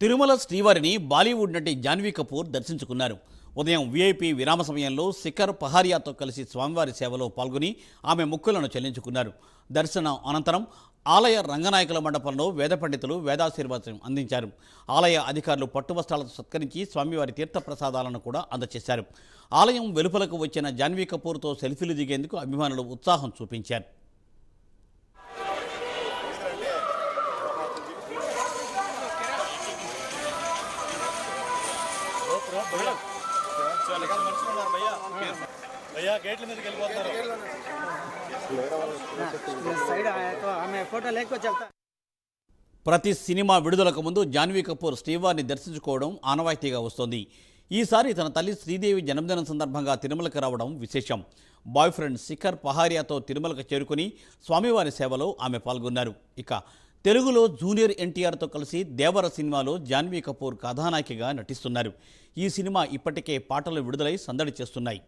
తిరుమల శ్రీవారిని బాలీవుడ్ నటి జాన్వీ కపూర్ దర్శించుకున్నారు. ఉదయం వీఐపీ విరామ సమయంలో శిఖర్ పహారియాతో కలిసి స్వామివారి సేవలో పాల్గొని ఆమె మొక్కులను చెల్లించుకున్నారు. దర్శనం అనంతరం ఆలయ రంగనాయకుల మండపంలో వేద పండితులు వేదాశీర్వాదం అందించారు. ఆలయ అధికారులు పట్టువస్త్రాలతో సత్కరించి స్వామివారి తీర్థప్రసాదాలను కూడా అందజేశారు ఆలయం వెలుపలకు వచ్చిన జాన్వీ కపూర్తో సెల్ఫీలు దిగేందుకు అభిమానులు ఉత్సాహం చూపించారు. ప్రతి సినిమా విడుదలకు ముందు జాన్వీ కపూర్ శ్రీవారిని దర్శించుకోవడం ఆనవాయితీగా వస్తోంది. ఈసారి తన తల్లి శ్రీదేవి జన్మదినం సందర్భంగా తిరుమలకు రావడం విశేషం. బాయ్ ఫ్రెండ్ శిఖర్ పహారియాతో తిరుమలకు చేరుకుని స్వామివారి సేవలో ఆమె పాల్గొన్నారు. ఇక తెలుగులో జూనియర్ ఎన్టీఆర్తో కలిసి దేవర సినిమాలో జాన్వీ కపూర్ కథానాయికగా నటిస్తున్నారు. ఈ సినిమా ఇప్పటికే పాటలు విడుదలై సందడి చేస్తున్నాయి.